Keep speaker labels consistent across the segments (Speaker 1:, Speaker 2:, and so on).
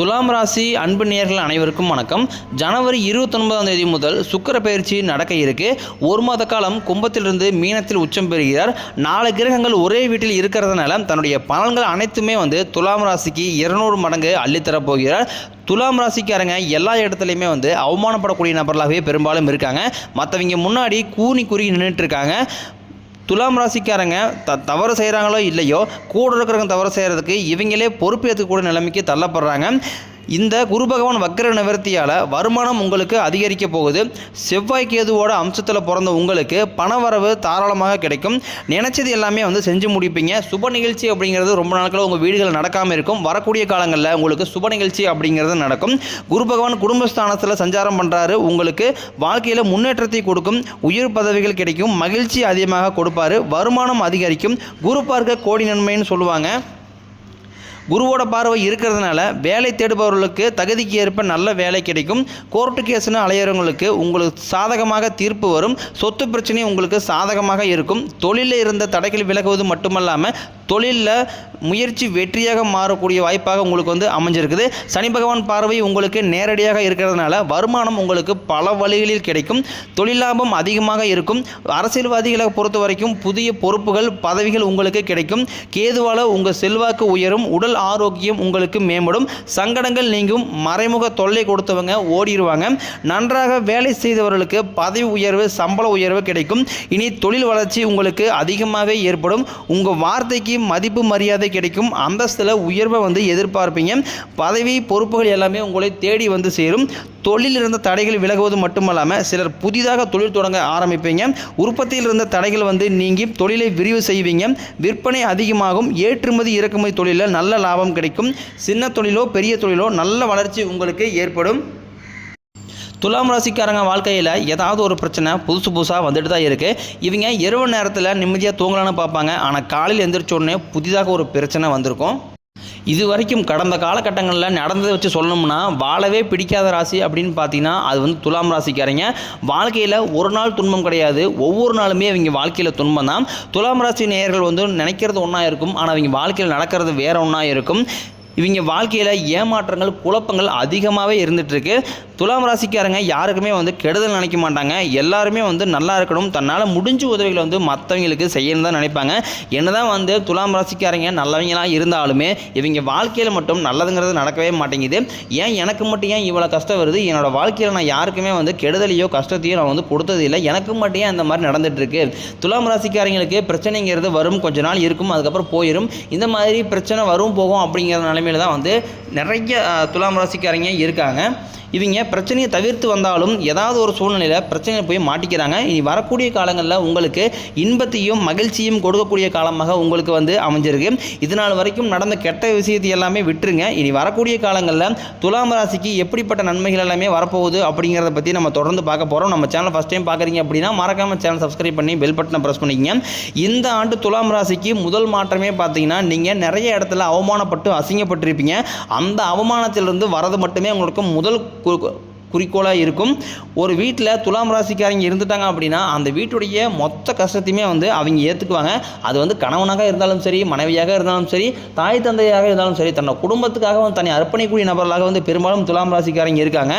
Speaker 1: துலாம் ராசி அன்பு நேர்கள் அனைவருக்கும் வணக்கம். ஜனவரி இருபத்தொன்பதாம் தேதி முதல் சுக்கிர பயிற்சி நடக்க இருக்கு. ஒரு மாத காலம் கும்பத்திலிருந்து மீனத்தில் உச்சம் பெறுகிறார். நாலு கிரகங்கள் ஒரே வீட்டில் இருக்கிறதுனால தன்னுடைய பலன்கள் அனைத்துமே வந்து துலாம் ராசிக்கு இருநூறு மடங்கு அள்ளித்தரப் போகிறார். துலாம் ராசிக்காரங்க எல்லா இடத்துலையுமே வந்து அவமானப்படக்கூடிய நபர்களாகவே பெரும்பாலும் இருக்காங்க. மற்றவங்க முன்னாடி கூனி குறுகி நின்றுட்டு இருக்காங்க. துலாம் ராசிக்காரங்க த தவறு செய்கிறாங்களோ இல்லையோ கூட இருக்கிறவங்க தவறு செய்கிறதுக்கு இவங்களே பொறுப்பேற்றுக்கூடிய நிலைமைக்கு தள்ளப்படுறாங்க. இந்த குரு பகவான் வக்கர நிவர்த்தியால் வருமானம் உங்களுக்கு அதிகரிக்க போகுது. செவ்வாய் கேதுவோட அம்சத்தில் பிறந்த உங்களுக்கு பணவரவு தாராளமாக கிடைக்கும். நினைச்சது எல்லாமே வந்து செஞ்சு முடிப்பீங்க. சுப நிகழ்ச்சி அப்படிங்கிறது ரொம்ப நாட்கள் உங்கள் வீடுகள் நடக்காமல் இருக்கும். வரக்கூடிய காலங்களில் உங்களுக்கு சுப நிகழ்ச்சி அப்படிங்கிறது நடக்கும். குரு பகவான் குடும்பஸ்தானத்தில் சஞ்சாரம் பண்ணுறாரு உங்களுக்கு வாழ்க்கையில் முன்னேற்றத்தை கொடுக்கும். உயர் பதவிகள் கிடைக்கும். மகிழ்ச்சி அதிகமாக கொடுப்பாரு. வருமானம் அதிகரிக்கும். குரு பார்க்க கோடி நன்மைன்னு சொல்லுவாங்க. குருவோட பார்வை இருக்கிறதுனால வேலை தேடுபவர்களுக்கு தகுதிக்கு ஏற்ப நல்ல வேலை கிடைக்கும். கோர்ட்டு கேஸ்னு அலையிறவங்களுக்கு உங்களுக்கு சாதகமாக தீர்ப்பு வரும். சொத்து பிரச்சனை உங்களுக்கு சாதகமாக இருக்கும். தொழிலில் இருந்த தடைகள் விலகுவது மட்டுமல்லாமல் தொழிலில் முயற்சி வெற்றியாக மாறக்கூடிய வாய்ப்பாக உங்களுக்கு வந்து அமைஞ்சிருக்குது. சனி பகவான் பார்வை உங்களுக்கு நேரடியாக இருக்கிறதுனால வருமானம் உங்களுக்கு பல வழிகளில் கிடைக்கும். தொழில் லாபம் அதிகமாக இருக்கும். அரசியல்வாதிகளை பொறுத்த வரைக்கும் புதிய பொறுப்புகள் பதவிகள் உங்களுக்கு கிடைக்கும். கேதுவால உங்கள் செல்வாக்கு உயரும். உடல் ஆரோக்கியம் உங்களுக்கு மேம்படும். சங்கடங்கள் நீங்கும். மறைமுக தொல்லை கொடுத்தவங்க ஓடிடுவாங்க நன்றாக வேலை செய்தவர்களுக்கு பதவி உயர்வு சம்பள உயர்வு கிடைக்கும். இனி தொழில் வளர்ச்சி உங்களுக்கு அதிகமாகவே ஏற்படும். உங்கள் வார்த்தைக்கு மதிப்பு மரியாதை கிடைக்கும். அந்தஸ்தில் உயர்வை வந்து எதிர்பார்ப்பீங்க. பதவி பொறுப்புகள் எல்லாமே உங்களை தேடி வந்து சேரும். தொழிலில் இருந்த தடைகள் விலகுவது மட்டுமல்லாமல் சிலர் புதிதாக தொழில் தொடங்க ஆரம்பிப்பீங்க. உற்பத்தியில் இருந்த தடைகள் வந்து நீங்கி தொழிலை விரிவு செய்வீங்க. விற்பனை அதிகமாகும். ஏற்றுமதி இறக்குமதி தொழிலில் நல்ல லாபம் கிடைக்கும். சின்ன தொழிலோ பெரிய தொழிலோ நல்ல வளர்ச்சி உங்களுக்கு ஏற்படும். துலாம் ராசிக்காரங்க வாழ்க்கையில் ஏதாவது ஒரு பிரச்சனை புதுசு புதுசாக வந்துட்டு தான் இருக்குது இவங்க இரவு நேரத்தில் நிம்மதியாக தூங்கலான்னு பார்ப்பாங்க. ஆனால் காலையில் எந்திரிச்ச உடனே புதிதாக ஒரு பிரச்சனை வந்திருக்கும். இது வரைக்கும் கடந்த காலகட்டங்களில் நடந்ததை வச்சு சொல்லணும்னா வாழவே பிடிக்காத ராசி அப்படின்னு பார்த்தீங்கன்னா அது வந்து துலாம் ராசிக்காரங்க. வாழ்க்கையில் ஒரு நாள் துன்பம் கிடையாது. ஒவ்வொரு நாளுமே அவங்க வாழ்க்கையில் துன்பம் தான். துலாம் ராசி நேயர்கள் வந்து நினைக்கிறது ஒன்றா இருக்கும். ஆனால் அவங்க வாழ்க்கையில் நடக்கிறது வேற ஒன்றா இருக்கும். இவங்க வாழ்க்கையில் ஏமாற்றங்கள் குழப்பங்கள் அதிகமாகவே இருந்துகிட்ருக்கு துலாம் ராசிக்காரங்க யாருக்குமே வந்து கெடுதல் நினைக்க மாட்டாங்க. எல்லாருமே வந்து நல்லா இருக்கணும். தன்னால் முடிஞ்ச உதவிகளை வந்து மற்றவங்களுக்கு செய்யணும் தான் நினைப்பாங்க. என்னதான் வந்து துலாம் ராசிக்காரங்க நல்லவங்களாம் இருந்தாலுமே இவங்க வாழ்க்கையில் மட்டும் நல்லதுங்கிறது நடக்கவே மாட்டேங்குது. ஏன் எனக்கு மட்டும் ஏன் இவ்வளோ கஷ்டம் வருது? என்னோடய வாழ்க்கையில் நான் யாருக்குமே வந்து கெடுதலையோ கஷ்டத்தையோ நான் வந்து கொடுத்தது இல்லை எனக்கு மட்டும் ஏன் அந்த மாதிரி நடந்துட்டு இருக்கு? துலாம் ராசிக்காரங்களுக்கு பிரச்சனைங்கிறது வரும். கொஞ்ச நாள் இருக்கும் அதுக்கப்புறம் போயிடும் இந்த மாதிரி பிரச்சனை வரும் போகும் அப்படிங்கிற நிலைமையில தான் வந்து நிறைய துலாம் ராசிக்காரங்க இருக்காங்க. இவங்க பிரச்சனையை தவிர்த்து வந்தாலும் ஏதாவது ஒரு சூழ்நிலையில் பிரச்சனையை போய் மாட்டிக்கிறாங்க. இனி வரக்கூடிய காலங்களில் உங்களுக்கு இன்பத்தையும் மகிழ்ச்சியும் கொடுக்கக்கூடிய காலமாக உங்களுக்கு வந்து அமைஞ்சிருக்கு. இதனால் வரைக்கும் நடந்த கெட்ட விஷயத்தை எல்லாமே விட்டுருங்க. இனி வரக்கூடிய காலங்களில் துலாம் ராசிக்கு எப்படிப்பட்ட நன்மைகள் எல்லாமே வரப்போகுது அப்படிங்கிறத பற்றி நம்ம தொடர்ந்து பார்க்க போகிறோம் நம்ம சேனல் ஃபஸ்ட் டைம் பார்க்குறீங்க அப்படின்னா மறக்காமல் சேனல் சப்ஸ்கிரைப் பண்ணி பெல் பட்டனை ப்ரெஸ் பண்ணிக்கங்க. இந்த ஆண்டு துலாம் ராசிக்கு முதல் மாற்றமே பார்த்தீங்கன்னா நீங்கள் நிறைய இடத்துல அவமானப்பட்டு அசிங்கப்பட்டிருப்பீங்க. அந்த அவமானத்திலிருந்து வரது மட்டுமே உங்களுக்கு முதல் குறிக்கோளாக இருக்கும். ஒரு வீட்டில் துலாம் ராசிக்காரங்க இருந்துட்டாங்க அப்படின்னா அந்த வீட்டுடைய மொத்த கஷ்டத்தையுமே வந்து அவங்க ஏற்றுக்குவாங்க அது வந்து கணவனாக இருந்தாலும் சரி மனைவியாக இருந்தாலும் சரி தாய் தந்தையாக இருந்தாலும் சரி தன்னோட குடும்பத்துக்காக வந்து தன்னை அர்ப்பணிக்கூடிய நபர்களாக வந்து பெரும்பாலும் துலாம் ராசிக்காரங்க இருக்காங்க.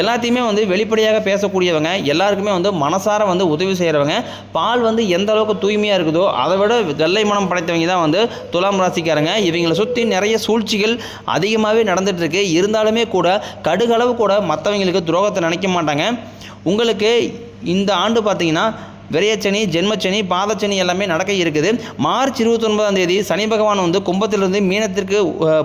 Speaker 1: எல்லாத்தையுமே வந்து வெளிப்படையாக பேசக்கூடியவங்க எல்லாருக்குமே வந்து மனசார வந்து உதவி செய்கிறவங்க பால் வந்து எந்த அளவுக்கு தூய்மையாக இருக்குதோ அதை விட வெள்ளை மனம் படைத்தவங்க தான் வந்து துலாம் ராசிக்காரங்க. இவங்களை சுற்றி நிறைய சூழ்ச்சிகள் அதிகமாகவே நடந்துகிட்ருக்கு இருந்தாலுமே கூட கடுகளவு கூட மற்றவங்களுக்கு துரோகத்தை நினைக்க மாட்டாங்க. உங்களுக்கு இந்த ஆண்டு பார்த்தீங்கன்னா விரையச்சனி ஜென்மச்சனி பாதச்சனி எல்லாமே நடக்க இருக்குது. மார்ச் இருபத்தி ஒன்பதாம் தேதி சனி பகவான் வந்து கும்பத்திலிருந்து மீனத்திற்கு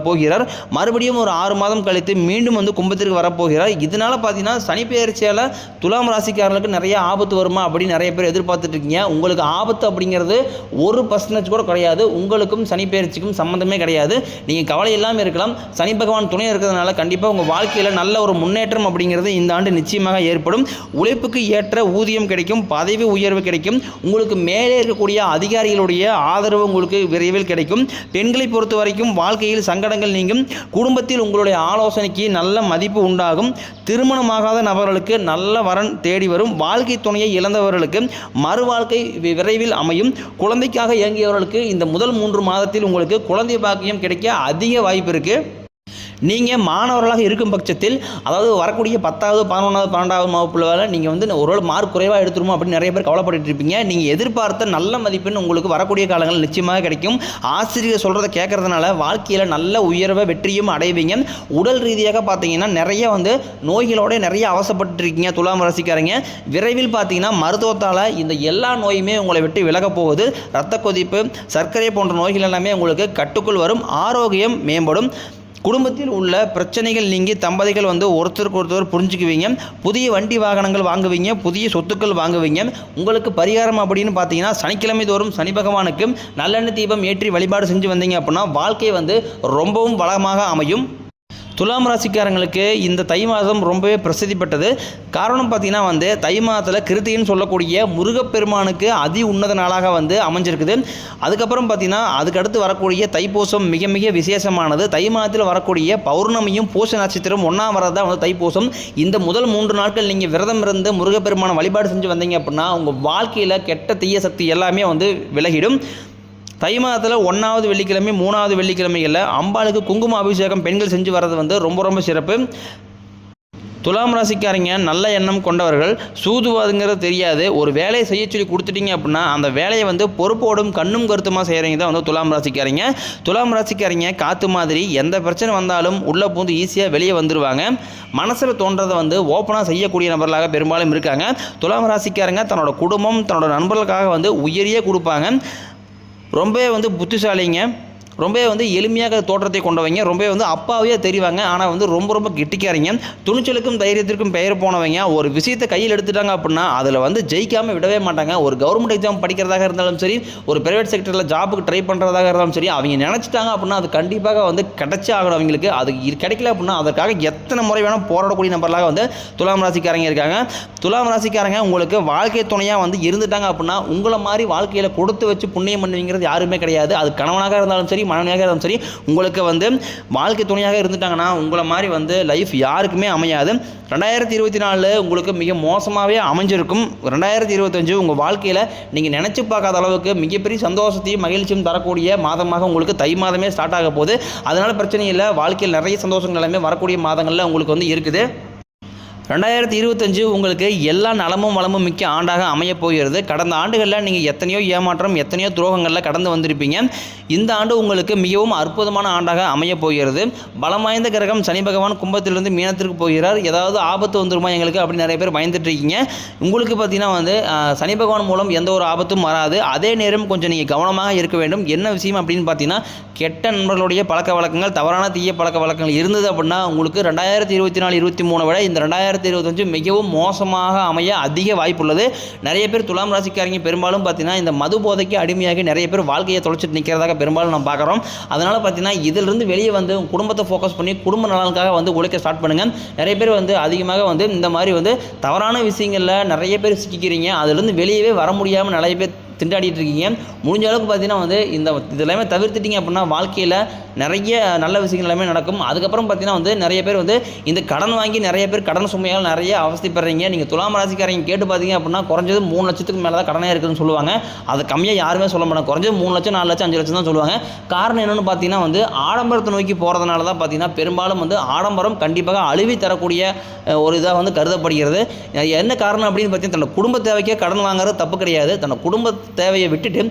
Speaker 1: போகிறார். மறுபடியும் ஒரு ஆறு மாதம் கழித்து மீண்டும் வந்து கும்பத்திற்கு வரப்போகிறார். இதனால பார்த்தீங்கன்னா சனி பெயர்ச்சியால் துலாம் ராசிக்காரர்களுக்கு நிறைய ஆபத்து வருமா அப்படின்னு நிறைய பேர் எதிர்பார்த்துட்டு இருக்கீங்க. உங்களுக்கு ஆபத்து அப்படிங்கிறது ஒரு பர்சன்டேஜ் கூட கிடையாது. உங்களுக்கும் சனி பெயர்ச்சிக்கும் சம்மந்தமே கிடையாது. நீங்கள் கவலை இல்லாமல் இருக்கலாம். சனி பகவான் துணை இருக்கிறதுனால கண்டிப்பாக உங்கள் வாழ்க்கையில் நல்ல ஒரு முன்னேற்றம் அப்படிங்கிறது இந்த ஆண்டு நிச்சயமாக ஏற்படும். உழைப்புக்கு ஏற்ற ஊதியம் கிடைக்கும். பதவி உயர்வு கிடைக்கும். உங்களுக்கு மேலே இருக்கக்கூடிய அதிகாரிகளுடைய ஆதரவு உங்களுக்கு விரைவில் கிடைக்கும். பெண்களை பொறுத்த வரைக்கும் வாழ்க்கையில் சங்கடங்கள் நீங்கும். குடும்பத்தில் உங்களுடைய ஆலோசனைக்கு நல்ல மதிப்பு உண்டாகும். திருமணமாகாத நபர்களுக்கு நல்ல வரன் தேடி வரும். வாழ்க்கை துணையை இழந்தவர்களுக்கு மறு வாழ்க்கை விரைவில் அமையும். குழந்தைக்காக இயங்கியவர்களுக்கு இந்த முதல் மூன்று மாதத்தில் உங்களுக்கு குழந்தை பாக்கியம் கிடைக்க அதிக வாய்ப்பு இருக்குது நீங்கள் மாணவர்களாக இருக்கும் பட்சத்தில் அதாவது வரக்கூடிய பத்தாவது பதினொன்றாவது பன்னெண்டாவது வகுப்புல வேலை நீங்கள் வந்து ஒரு மார்க் குறைவாக எடுத்துருமோ அப்படின்னு நிறைய பேர் கவலைப்பட்டு இருப்பீங்க. நீங்கள் எதிர்பார்த்த நல்ல மதிப்பெண் உங்களுக்கு வரக்கூடிய காலங்கள் நிச்சயமாக கிடைக்கும். ஆசிரியர் சொல்கிறத கேட்கறதுனால வாழ்க்கையில் நல்ல உயர்வை வெற்றியும் அடைவீங்க. உடல் ரீதியாக பார்த்தீங்கன்னா நிறைய வந்து நோய்களோட நிறைய அவசப்பட்டு இருக்கீங்க துலாம் ரசிக்காரங்க. விரைவில் பார்த்தீங்கன்னா மருத்துவத்தால் இந்த எல்லா நோயுமே உங்களை விட்டு விலகப் போகுது. இரத்த கொதிப்பு சர்க்கரை போன்ற நோய்கள் எல்லாமே உங்களுக்கு கட்டுக்குள் வரும். ஆரோக்கியம் மேம்படும். குடும்பத்தில் உள்ள பிரச்சனைகள் நீங்கி தம்பதிகள் வந்து ஒருத்தருக்கு ஒருத்தர் புரிஞ்சுக்குவீங்க. புதிய வண்டி வாகனங்கள் வாங்குவீங்க. புதிய சொத்துக்கள் வாங்குவீங்க. உங்களுக்கு பரிகாரம் அப்படின்னு பார்த்தீங்கன்னா சனிக்கிழமை தோறும் சனி பகவானுக்கு நல்லெண்ணெய் தீபம் ஏற்றி வழிபாடு செஞ்சு வந்தீங்க அப்படின்னா வாழ்க்கை வந்து ரொம்பவும் வளமாக அமையும். துலாம் ராசிக்காரங்களுக்கு இந்த தை மாதம் ரொம்பவே பிரசித்தி பெற்றது காரணம் பார்த்தீங்கன்னா வந்து தை மாதத்தில் கிருத்தின்னு சொல்லக்கூடிய முருகப்பெருமானுக்கு அதி உன்னத நாளாக வந்து அமைஞ்சிருக்குது. அதுக்கப்புறம் பார்த்தீங்கன்னா அதுக்கடுத்து வரக்கூடிய தைப்பூசம் மிக மிக விசேஷமானது. தை மாதத்தில் வரக்கூடிய பௌர்ணமியும் பூச நட்சத்திரம் ஒன்றாம் வரது தான் வந்து தைப்பூசம். இந்த முதல் மூன்று நாட்கள் நீங்கள் விரதம் இருந்து முருகப்பெருமானை வழிபாடு செஞ்சு வந்தீங்க அப்படின்னா உங்கள் வாழ்க்கையில் கெட்ட தீய சக்தி எல்லாமே வந்து விலகிடும். தை மாதத்தில் ஒன்றாவது வெள்ளிக்கிழமை மூணாவது வெள்ளிக்கிழமைகளில் அம்பாளுக்கு குங்கும அபிஷேகம் பெண்கள் செஞ்சு வர்றது வந்து ரொம்ப ரொம்ப சிறப்பு. துலாம் ராசிக்காரங்க நல்ல எண்ணம் கொண்டவர்கள் சூதுவாதுங்கிறது தெரியாது. ஒரு வேலையை செய்ய சொல்லி கொடுத்துட்டீங்க அப்படின்னா அந்த வேலையை வந்து பொறுப்போடும் கண்ணும் கருத்துமாக செய்கிறீங்க தான் வந்து துலாம் ராசிக்காரங்க. துலாம் ராசிக்காரங்க காற்று மாதிரி எந்த பிரச்சனை வந்தாலும் உள்ளே பூந்து ஈஸியாக வெளியே வந்துடுவாங்க மனசில் தோன்றதை வந்து ஓப்பனாக செய்யக்கூடிய நபர்களாக பெரும்பாலும் இருக்காங்க. துலாம் ராசிக்காரங்க தன்னோட குடும்பம் தன்னோட நண்பர்களுக்காக வந்து உயரியே கொடுப்பாங்க. ரொம்பவே வந்து புத்திசாலிங்க. ரொம்பவே வந்து எளிமையாக தோற்றத்தை கொண்டவங்க ரொம்பவே வந்து அப்பாவே தெரிவாங்க. ஆனால் வந்து ரொம்ப ரொம்ப கெட்டிக்காரங்க. துணிச்சலுக்கும் தைரியத்திற்கும் பெயர் போனவங்க ஒரு விஷயத்தை கையில் எடுத்துட்டாங்க அப்படின்னா அதில் வந்து ஜெயிக்காமல் விடவே மாட்டாங்க. ஒரு கவர்மெண்ட் எக்ஸாம் படிக்கிறதாக இருந்தாலும் சரி ஒரு பிரைவேட் செக்டரில் ஜாபுக்கு ட்ரை பண்ணுறதாக இருந்தாலும் சரி அவங்க நினச்சிட்டாங்க அப்படின்னா அது கண்டிப்பாக வந்து கிடைச்சே ஆகணும் அவங்களுக்கு. அது கிடைக்கல அப்படின்னா அதற்காக எத்தனை முறை வேணால் போராடக்கூடிய நபர்களாக வந்து துலாம் ராசிக்காரங்க இருக்காங்க. துலாம் ராசிக்காரங்க உங்களுக்கு வாழ்க்கை துணையாக வந்து இருந்துட்டாங்க அப்படின்னா உங்களை மாதிரி வாழ்க்கையில் கொடுத்து வச்சு புண்ணியம் பண்ணுவீங்கிறது யாருமே கிடையாது. அது கணவனாக இருந்தாலும் சரி மனைவியாக இருந்தாலும் சரி உங்களுக்கு வந்து வாழ்க்கை துணையாக இருந்துட்டாங்கன்னா உங்களை மாதிரி வந்து லைஃப் யாருக்குமே அமையாது. ரெண்டாயிரத்தி இருபத்தி நாலு உங்களுக்கு மிக மோசமாகவே அமைஞ்சிருக்கும். ரெண்டாயிரத்தி இருபத்தஞ்சு உங்கள் வாழ்க்கையில் நீங்கள் நினச்சி பார்க்காத அளவுக்கு மிகப்பெரிய சந்தோஷத்தையும் மகிழ்ச்சியும் தரக்கூடிய மாதமாக உங்களுக்கு தை மாதமே ஸ்டார்ட் ஆக போகுது. அதனால் பிரச்சனை இல்லை வாழ்க்கையில் நிறைய சந்தோஷங்கள் எல்லாமே வரக்கூடிய மாதங்களில் உங்களுக்கு வந்து இருக்குது. ரெண்டாயிரத்தி இருபத்தஞ்சு உங்களுக்கு எல்லா நலமும் வளமும் மிக்க ஆண்டாக அமையப் போகிறது. கடந்த ஆண்டுகளில் நீங்கள் எத்தனையோ ஏமாற்றம் எத்தனையோ துரோகங்களில் கடந்து வந்திருப்பீங்க. இந்த ஆண்டு உங்களுக்கு மிகவும் அற்புதமான ஆண்டாக அமையப் போகிறது. பலம் வாய்ந்த கிரகம் சனி பகவான் கும்பத்திலிருந்து மீனத்திற்கு போகிறார். ஏதாவது ஆபத்து வந்துருமா எங்களுக்கு அப்படின்னு நிறைய பேர் பயந்துட்டு இருக்கீங்க. உங்களுக்கு பார்த்தீங்கன்னா வந்து சனி பகவான் மூலம் எந்த ஒரு ஆபத்தும் வராது. அதே நேரம் கொஞ்சம் நீங்கள் கவனமாக இருக்க வேண்டும். என்ன விஷயம் அப்படின்னு பார்த்தீங்கன்னா கெட்ட நண்பர்களுடைய பழக்க வழக்கங்கள் தவறான தீய பழக்க வழக்கங்கள் இருந்தது அப்படின்னா உங்களுக்கு ரெண்டாயிரத்தி இருபத்தி நாலு இருபத்தி மூணு விட இந்த ரெண்டாயிரத்தி இருபத்தஞ்சு மிகவும் மோசமாக அமைய அதிக வாய்ப்புள்ளது. நிறைய பேர் துலாம் ராசிக்காரங்க பெரும்பாலும் பார்த்தீங்கன்னா இந்த மது போதைக்கு அடிமையாகி நிறைய பேர் வாழ்க்கையை தொலைச்சிட்டு நிற்கிறதாக பெரும்பாலும் நம்ம பார்க்குறோம். அதனால் பார்த்தீங்கன்னா இதிலிருந்து வெளியே வந்து குடும்பத்தை ஃபோக்கஸ் பண்ணி குடும்ப நலனுக்காக வந்து உழைக்க ஸ்டார்ட் பண்ணுங்கள் நிறைய பேர் வந்து அதிகமாக வந்து இந்த மாதிரி வந்து தவறான விஷயங்களில் நிறைய பேர் சிக்கிக்கிறீங்க. அதுலேருந்து வெளியவே வர முடியாமல் நிறைய பேர் திண்டாடிட்டு இருக்கீங்க முடிஞ்ச அளவுக்கு பார்த்தீங்கன்னா வந்து இந்த இது எல்லாமே தவிர்த்துட்டீங்க அப்படின்னா வாழ்க்கையில் நிறைய நல்ல விஷயங்கள் எல்லாமே நடக்கும். அதுக்கப்புறம் பார்த்தீங்கன்னா வந்து நிறைய பேர் வந்து இந்த கடன் வாங்கி நிறைய பேர் கடன் சுமையால் நிறைய அவஸ்தைப்படுறீங்க. நீங்கள் துலாம் ராசிக்காரங்க கேட்டு பார்த்தீங்க அப்படின்னா குறைஞ்சது மூணு லட்சத்துக்கு மேலே தான் கடனே இருக்குதுன்னு சொல்லுவாங்க. அது கம்மியாக யாருமே சொல்ல மாட்டாங்க. குறைஞ்சது மூணு லட்சம் நாலு லட்சம் அஞ்சு லட்சம் தான் சொல்லுவாங்க. காரணம் என்னென்னு பார்த்தீங்கன்னா வந்து ஆடம்பரத்தை நோக்கி போகிறதுனால தான் பார்த்தீங்கன்னா பெரும்பாலும் வந்து ஆடம்பரம் கண்டிப்பாக அழுவி தரக்கூடிய ஒரு இதாக வந்து கருதப்படுகிறது. என்ன காரணம் அப்படின்னு பார்த்தீங்கன்னா தன்னோட குடும்ப தேவைக்கே கடன் வாங்குறது தப்பு கிடையாது. தன்னோட குடும்ப தேவையை விட்டுட்டு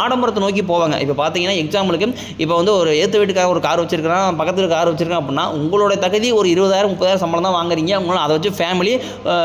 Speaker 1: ஆடம்பரத்தை நோக்கி போவாங்க. இப்போ பார்த்தீங்கன்னா எக்ஸாம்பிளுக்கு இப்போ வந்து ஒரு ஏற்ற வீட்டுக்காக ஒரு கார் வச்சிருக்கிறான் பக்கத்தில் கார் வச்சிருக்கான் அப்படின்னா உங்களோட தகுதி ஒரு இருபதாயிரம் முப்பதாயிரம் சம்பளம் தான் வாங்குறீங்க. உங்களால் அதை வச்சு ஃபேமிலி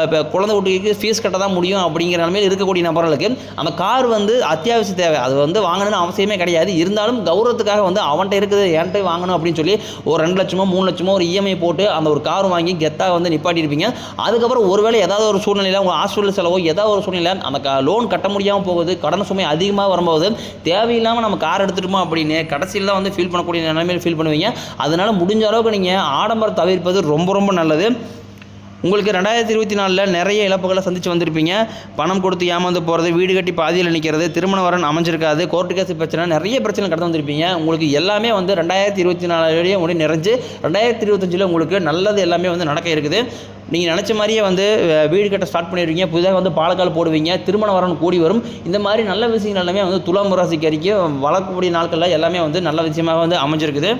Speaker 1: இப்போ குழந்தை வீட்டுக்கு ஃபீஸ் கட்ட தான் முடியும் அப்படிங்கிற நிலைமையில் இருக்கக்கூடிய நபர்களுக்கு அந்த கார் வந்து அத்தியாவசிய தேவை. அது வந்து வாங்கணும்னு அவசியமே கிடையாது. இருந்தாலும் கௌரவத்துக்காக வந்து அவன்கிட்ட இருக்குது என்கிட்ட வாங்கணும்? அப்படின்னு சொல்லி ஒரு ரெண்டு லட்சமோ மூணு லட்சமோ ஒரு இஎம்ஐ போட்டு அந்த ஒரு கார் வாங்கி கெத்தாக வந்து நிப்பாட்டியிருப்பீங்க. அதுக்கப்புறம் ஒருவேளை ஏதாவது ஒரு சூழ்நிலையில் உங்கள் ஹாஸ்பிட்டல் செலவோ ஏதாவது ஒரு சூழ்நிலை அந்த லோன் கட்ட முடியாமல் போகுது கடன் சுமை அதிகமாக வரும்போது தேவையில்லாமல் நம்ம கார் எடுத்துட்டோமா அப்படின்னு கடைசியில் தான் வந்து ஃபீல் பண்ணக்கூடிய நிலைமையில் ஃபீல் பண்ணுவீங்க. அதனால் முடிஞ்ச அளவுக்கு நீங்கள் ஆடம்பரம் தவிர்ப்பது ரொம்ப ரொம்ப நல்லது. உங்களுக்கு ரெண்டாயிரத்தி இருபத்தி நாலில் நிறைய இழப்புகளை சந்தித்து வந்திருப்பீங்க. பணம் கொடுத்து ஏமாந்து போகிறது வீடு கட்டி பாதியில் நிற்கிறது திருமண வரன் அமைஞ்சிருக்காது கோர்ட்டு கேஸ் பிரச்சனை நிறைய பிரச்சனை கடந்து வந்திருப்பீங்க. உங்களுக்கு எல்லாமே வந்து ரெண்டாயிரத்தி இருபத்தி நாலுலேயே முடி நிறைஞ்சு ரெண்டாயிரத்தி இருபத்தஞ்சில் உங்களுக்கு நல்லது எல்லாமே வந்து நடக்க இருக்குது. நீங்கள் நினச்ச மாதிரியே வந்து வீடு கட்ட ஸ்டார்ட் பண்ணிடுவீங்க. புதிதாக வந்து பாலக்கால் போடுவீங்க. திருமண வரன் கூடி வரும். இந்த மாதிரி நல்ல விஷயங்கள் எல்லாமே வந்து துலாம் ராசிக்கு அறிக்கை வளர்க்கக்கூடிய நாட்களில் எல்லாமே வந்து நல்ல விஷயமாக வந்து அமைஞ்சிருக்குது.